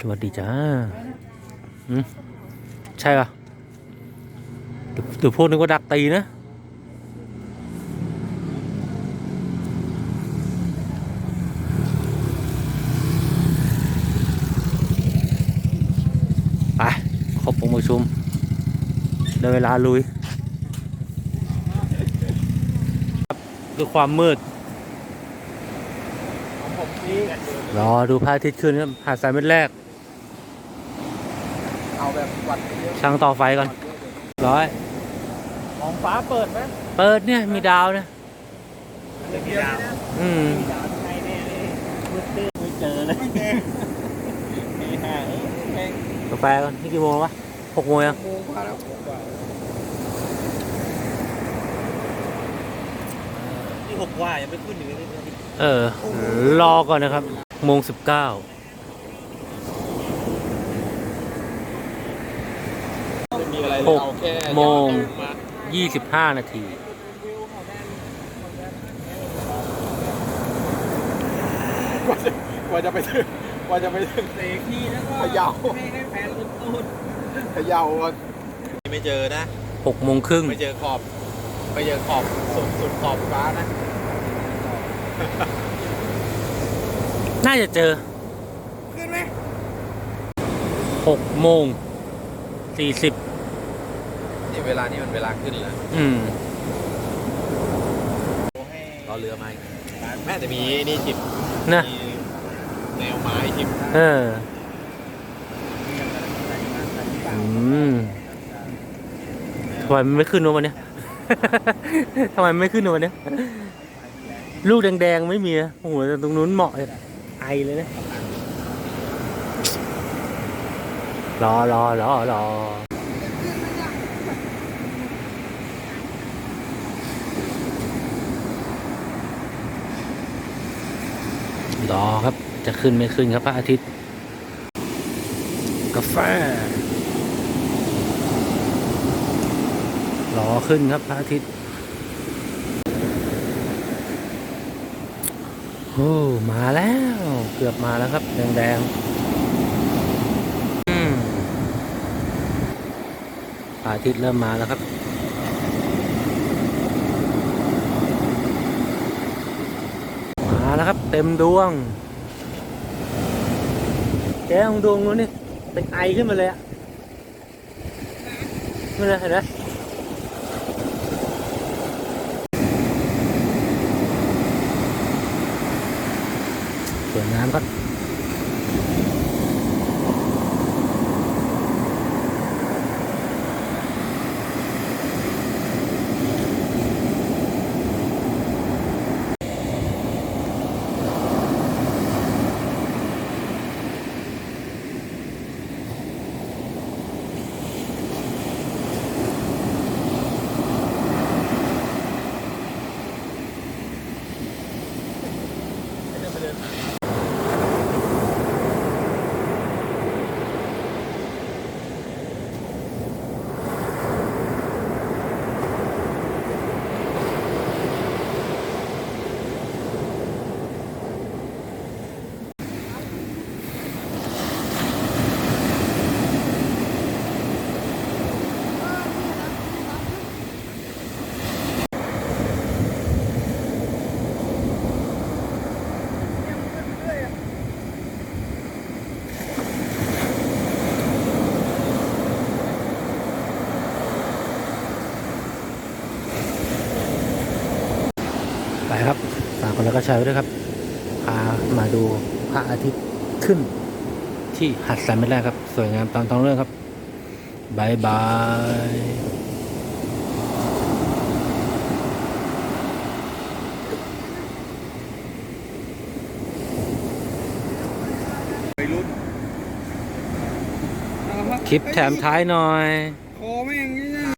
สวัสดีจ้าใช่ปะเดี๋ยวเดี๋ยวพวกนึกว่าดักตีนะ ไปครบองประชุมได้เวลาลุยด้วยความมืด รอดูพระอาทิตย์ขึ้นครับหาดทรายเม็ดแรก เอาแบบวัดเยอะช่างต่อไฟก่อนร้อยมองฟ้าเปิดไหมเปิดเนี่ยมีดาวเนี่ยไม่มีดาวอืมมีดาวที่ไหนแน่เลยมืดตื้อไม่เจอเลยไม่ห่าเอ้ยแม่งกาแฟก่อนนี่กี่โมงวะหกโมงยังโมงกว่าแล้วหกกว่านี่หกว่ายังไม่ขึ้นอยู่เลยเออรอก่อนนะครับโมงสิบเก้า ม่มีอะไรหกเอาแค่โมงมายี่สิบห้านาที กว่าจะกว่าจะไปถึงกว่าจะไปถึงเตะขี้แล้วก็พะเยาไม่ให้แฟนลุกตูดพะเยาก่อนไม่เจอนะ หกโมงครึ่งไม่เจอขอบไม่เจอขอบสุดสุดขอบฟ้านะน่าจะเจอขึ้นไหมหกโมงสี่สิบ นี่เวลานี่มันเวลาขึ้นแล้วอืมรอเรือมาอีกแม่แต่มีนี่จิบนะมีแนวไม้จิบเอออืมทำไมมันไม่ขึ้นวะวันเนี้ย ทำไมมันไม่ขึ้นวะวันเนี้ย ลูกแดงๆไม่มีอะโอ้โหแต่ตรงนู้นเหมาะเลยไอเลยนะรอรอรอรอ รอครับจะขึ้นไม่ขึ้นครับพระอาทิตย์ กาแฟรอขึ้นครับพระอาทิตย์โอ้มาแล้วเกือบมาแล้วครับ แดงๆอืมพระอาทิตย์เริ่มมาแล้วครับ มา แล้วครับ เต็มดวง แกของดวงนู้นนี่เป็นไอขึ้นมาเลยอะนี่เลยเห็นไหมสวยงามครับ it. ฝากคนแล้วก็แชร์ไว้ด้วยครับ พามาดูพระอาทิตย์ขึ้น ที่หัดสายไม่แรกครับ สวยงามตามท้องเรื่องครับบายบายไปรุ่นคลิปแถมท้ายหน่อย คอแม่งนี่